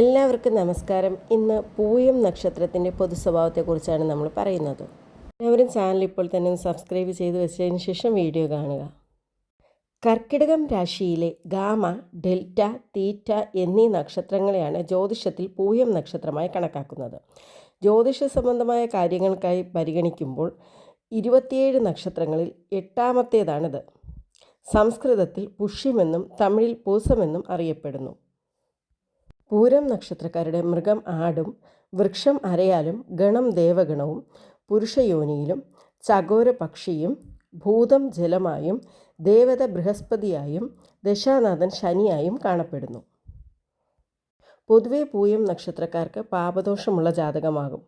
എല്ലാവർക്കും നമസ്കാരം. ഇന്ന് പൂയം നക്ഷത്രത്തിന്റെ പൊതു സ്വഭാവത്തെക്കുറിച്ചാണ് നമ്മൾ പറയുന്നത്. എല്ലാവരും ചാനൽ ഇപ്പോൾ തന്നെ സബ്സ്ക്രൈബ് ചെയ്ത് വെച്ചതിന് ശേഷം വീഡിയോ കാണുക. കർക്കിടകം രാശിയിലെ ഗാമ ഡെൽറ്റ തീറ്റ എന്നീ നക്ഷത്രങ്ങളെയാണ് ജ്യോതിഷത്തിൽ പൂയം നക്ഷത്രമായി കണക്കാക്കുന്നത്. ജ്യോതിഷ സംബന്ധമായ കാര്യങ്ങൾക്കായി പരിഗണിക്കുമ്പോൾ ഇരുപത്തിയേഴ് നക്ഷത്രങ്ങളിൽ എട്ടാമത്തേതാണിത്. സംസ്കൃതത്തിൽ പുഷ്യമെന്നും തമിഴിൽ പൂസമെന്നും അറിയപ്പെടുന്നു. പൂരം നക്ഷത്രക്കാരുടെ മൃഗം ആടും വൃക്ഷം അരയാലും ഗണം ദേവഗണവും പുരുഷയോനിയിലും ചകോര പക്ഷിയും ഭൂതം ജലമായും ദേവത ബൃഹസ്പതിയായും ദശാനാഥൻ ശനിയായും കാണപ്പെടുന്നു. പൊതുവെ പൂയം നക്ഷത്രക്കാർക്ക് പാപദോഷമുള്ള ജാതകമാകും.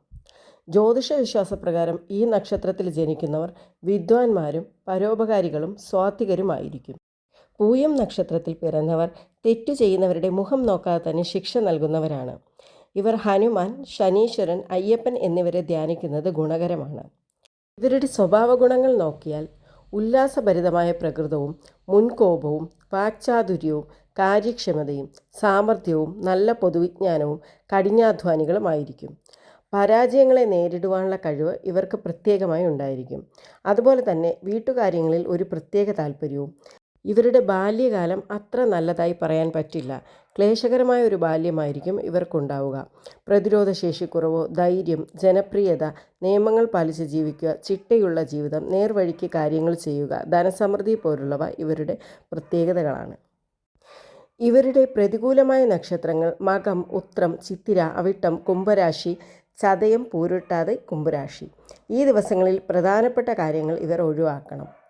ജ്യോതിഷ വിശ്വാസപ്രകാരം ഈ നക്ഷത്രത്തിൽ ജനിക്കുന്നവർ വിദ്വാൻമാരും പരോപകാരികളും സ്വാത്വികരുമായിരിക്കും. പൂയം നക്ഷത്രത്തിൽ പിറന്നവർ തെറ്റു ചെയ്യുന്നവരുടെ മുഖം നോക്കാതെ തന്നെ ശിക്ഷ നൽകുന്നവരാണ്. ഇവർ ഹനുമാൻ ശനീശ്വരൻ അയ്യപ്പൻ എന്നിവരെ ധ്യാനിക്കുന്നത് ഗുണകരമാണ്. ഇവരുടെ സ്വഭാവ ഗുണങ്ങൾ നോക്കിയാൽ ഉല്ലാസഭരിതമായ പ്രകൃതവും മുൻകോപവും വാക്ചാതുര്യവും കാര്യക്ഷമതയും സാമർഥ്യവും നല്ല പൊതുവിജ്ഞാനവും കഠിനാധ്വാനികളുമായിരിക്കും. പരാജയങ്ങളെ നേരിടുവാനുള്ള കഴിവ് ഇവർക്ക് പ്രത്യേകമായി ഉണ്ടായിരിക്കും. അതുപോലെ തന്നെ വീട്ടുകാര്യങ്ങളിൽ ഒരു പ്രത്യേക താല്പര്യവും ഇവരുടെ ബാല്യകാലം അത്ര നല്ലതായി പറയാൻ പറ്റില്ല. ക്ലേശകരമായ ഒരു ബാല്യമായിരിക്കും ഇവർക്കുണ്ടാവുക. പ്രതിരോധശേഷിക്കുറവോ ധൈര്യം ജനപ്രിയത നിയമങ്ങൾ പാലിച്ച് ജീവിക്കുക ചിട്ടയുള്ള ജീവിതം നേർവഴിക്ക് കാര്യങ്ങൾ ചെയ്യുക ധനസമൃദ്ധി പോലുള്ളവ ഇവരുടെ പ്രത്യേകതകളാണ്. ഇവരുടെ പ്രതികൂലമായ നക്ഷത്രങ്ങൾ മകം ഉത്രം ചിത്തിര അവിട്ടം കുംഭരാശി ചതയം പൂരുട്ടാതെ കുംഭരാശി. ഈ ദിവസങ്ങളിൽ പ്രധാനപ്പെട്ട കാര്യങ്ങൾ ഇവർ ഒഴിവാക്കണം.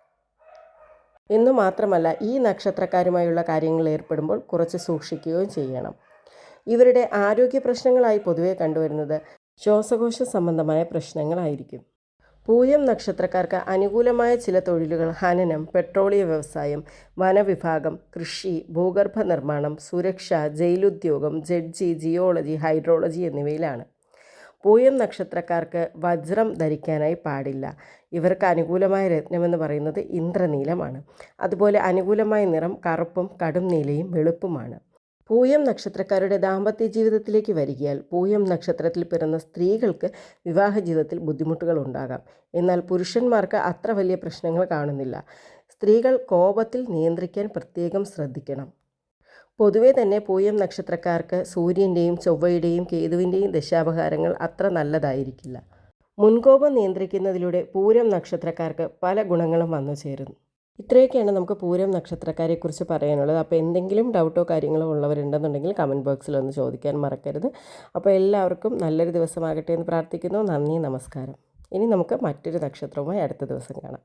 എന്നു മാത്രമല്ല ഈ നക്ഷത്രക്കാരുമായുള്ള കാര്യങ്ങളിൽ ഏർപ്പെടുമ്പോൾ കുറച്ച് സൂക്ഷിക്കുകയും ചെയ്യണം. ഇവരുടെ ആരോഗ്യ പ്രശ്നങ്ങളായി പൊതുവെ കണ്ടുവരുന്നത് ശ്വാസകോശ സംബന്ധമായ പ്രശ്നങ്ങളായിരിക്കും. പൂയം നക്ഷത്രക്കാർക്ക് അനുകൂലമായ ചില തൊഴിലുകൾ ഹനനം പെട്രോളിയ വ്യവസായം വനവിഭാഗം കൃഷി ഭൂഗർഭ നിർമ്മാണം സുരക്ഷ ജയിലുദ്യോഗം ജഡ്ജി ജിയോളജി ഹൈഡ്രോളജി എന്നിവയിലാണ്. പൂയം നക്ഷത്രക്കാർക്ക് വജ്രം ധരിക്കാനായി പാടില്ല. ഇവർക്ക് അനുകൂലമായ രത്നമെന്ന് പറയുന്നത് ഇന്ദ്രനീലമാണ്. അതുപോലെ അനുകൂലമായ നിറം കറുപ്പും കടും നീലയും വെളുപ്പുമാണ്. പൂയം നക്ഷത്രക്കാരുടെ ദാമ്പത്യ ജീവിതത്തിലേക്ക് വരികയാൽ പൂയം നക്ഷത്രത്തിൽ പിറന്ന സ്ത്രീകൾക്ക് വിവാഹ ജീവിതത്തിൽ ബുദ്ധിമുട്ടുകൾ ഉണ്ടാകാം. എന്നാൽ പുരുഷന്മാർക്ക് അത്ര വലിയ പ്രശ്നങ്ങൾ കാണുന്നില്ല. സ്ത്രീകൾ കോപത്തിൽ നിയന്ത്രിക്കാൻ പ്രത്യേകം ശ്രദ്ധിക്കണം. പൊതുവെ തന്നെ പൂയം നക്ഷത്രക്കാർക്ക് സൂര്യന്റെയും ചൊവ്വയുടെയും കേതുവിന്റെയും ദശാപഹാരങ്ങൾ അത്ര നല്ലതായിരിക്കില്ല. മുൻകോപം നിയന്ത്രിക്കുന്നതിലൂടെ പൂരം നക്ഷത്രക്കാർക്ക് പല ഗുണങ്ങളും വന്നു ചേരുന്നു. ഇത്രയൊക്കെയാണ് നമുക്ക് പൂരം നക്ഷത്രക്കാരെക്കുറിച്ച് പറയാനുള്ളത്. അപ്പോൾ എന്തെങ്കിലും ഡൗട്ടോ കാര്യങ്ങളോ ഉള്ളവരുണ്ടെന്നുണ്ടെങ്കിൽ കമന്റ് ബോക്സിൽ ഒന്ന് ചോദിക്കാൻ മറക്കരുത്. അപ്പോൾ എല്ലാവർക്കും നല്ലൊരു ദിവസമാകട്ടെ എന്ന് പ്രാർത്ഥിക്കുന്നു. നന്ദി നമസ്കാരം. ഇനി നമുക്ക് മറ്റൊരു നക്ഷത്രവുമായി അടുത്ത ദിവസം കാണാം.